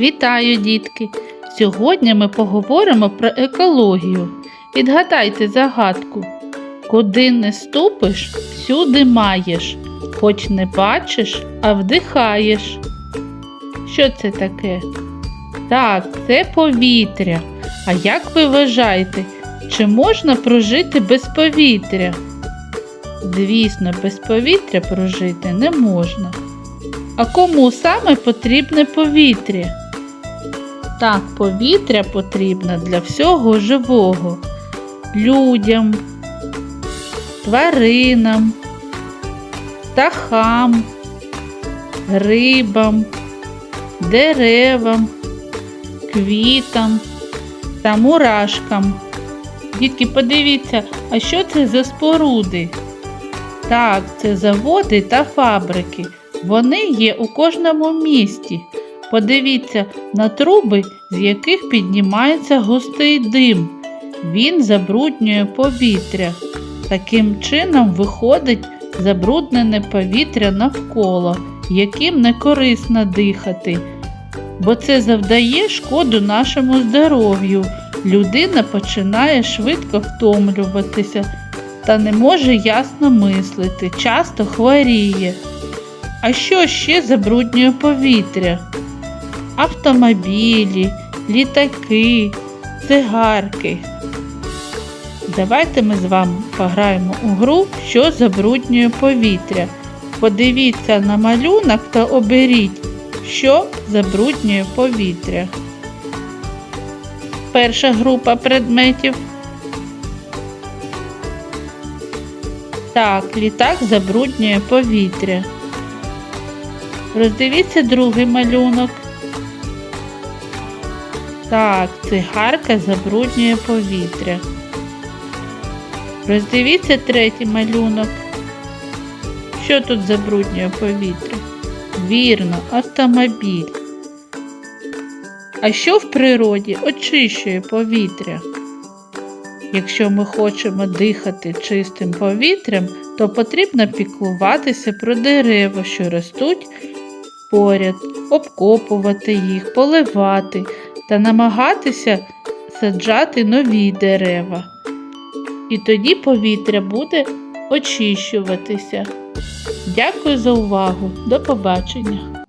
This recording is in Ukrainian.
Вітаю, дітки! Сьогодні ми поговоримо про екологію. Відгадайте загадку. Куди не ступиш, всюди маєш, хоч не бачиш, а вдихаєш. Що це таке? Так, це повітря. А як ви вважаєте, чи можна прожити без повітря? Звісно, без повітря прожити не можна. А кому саме потрібне повітря? Так, повітря потрібно для всього живого. Людям, тваринам, птахам, рибам, деревам, квітам та мурашкам. Дітки, подивіться, а що це за споруди? Так, це заводи та фабрики. Вони є у кожному місті. Подивіться на труби, з яких піднімається густий дим. Він забруднює повітря. Таким чином виходить забруднене повітря навколо, яким не корисно дихати, бо це завдає шкоду нашому здоров'ю. Людина починає швидко втомлюватися та не може ясно мислити, часто хворіє. А що ще забруднює повітря? Автомобілі, літаки, цигарки. Давайте ми з вами пограємо у гру, що забруднює повітря. Подивіться на малюнок та оберіть, що забруднює повітря. Перша група предметів. Так, літак забруднює повітря. Роздивіться другий малюнок. Так, цигарка забруднює повітря. Роздивіться третій малюнок. Що тут забруднює повітря? Вірно, автомобіль. А що в природі очищує повітря? Якщо ми хочемо дихати чистим повітрям, то потрібно піклуватися про дерева, що ростуть поряд, обкопувати їх, поливати та намагатися саджати нові дерева. І тоді повітря буде очищуватися. Дякую за увагу. До побачення!